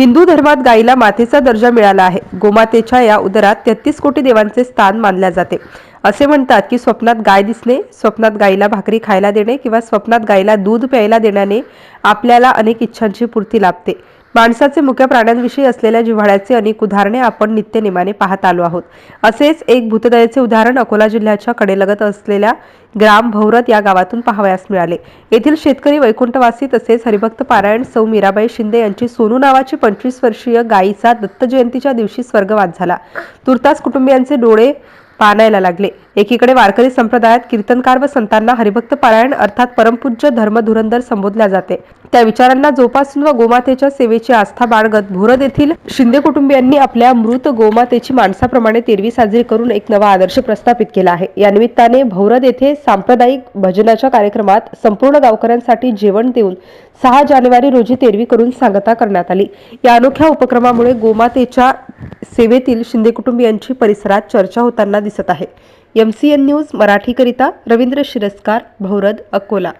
हिंदू धर्मात गायीला मातेचा दर्जा मिळाला आहे. गोमातेच्या या उदरात तेहतीस कोटी देवांचे स्थान मानल्या जाते. असे म्हणतात की स्वप्नात गाय दिसणे स्वप्नात गायीला भाकरी खायला देणे किंवा स्वप्नात गायीला दूध प्यायला देण्याने आपल्याला अनेक इच्छांची पूर्ती लाभते. माणसाचे मुख्य प्राण्यांविषयी असलेल्या जिव्हाळ्याचे अनेक उदाहरणे आपण नित्यनेमाने पाहत आलो आहोत. असेच एक भूतदयेचे उदाहरण अकोला जिल्ह्याच्या कडेलगत असलेल्या ग्राम भौरत या गावातून पाहावयास मिळाले. येथील शेतकरी वैकुंठवासी तसेच हरिभक्त पारायण सौ मीराबाई शिंदे यांची सोनू नावाची पंचवीस वर्षीय गायीचा दत्त जयंतीच्या दिवशी स्वर्गवास झाला. तुर्तास कुटुंबियांचे डोळे पाणायला लागले. एकीकडे वारकरी संप्रदायात कीर्तनकार व संतांना हरिभक्त पारायण अर्थात परमपूज्य धर्मधुरंदर संबोधल्या जाते. त्या विचारांना जोपासून व गोमातेच्या सेवेची आस्था बाळगत भोरद येथील शिंदे कुटुंबियांनी आपल्या मृत गोमातेची माणसाप्रमाणे तेरवी साजरी करून एक नवा आदर्श प्रस्थापित केला आहे. या निमित्ताने भौरद येथे सांप्रदायिक भजनाच्या कार्यक्रमात संपूर्ण गावकऱ्यांसाठी जेवण देऊन सहा जानेवारी रोजी तेरवी करून सांगता करण्यात आली. या अनोख्या उपक्रमामुळे गोमातेच्या सेवेतील शिंदे कुटुंबियांची परिसरात चर्चा होताना दिसत आहे. एम सी एन न्यूज मराठीकरिता रवींद्र शिरस्कार भौरद अकोला.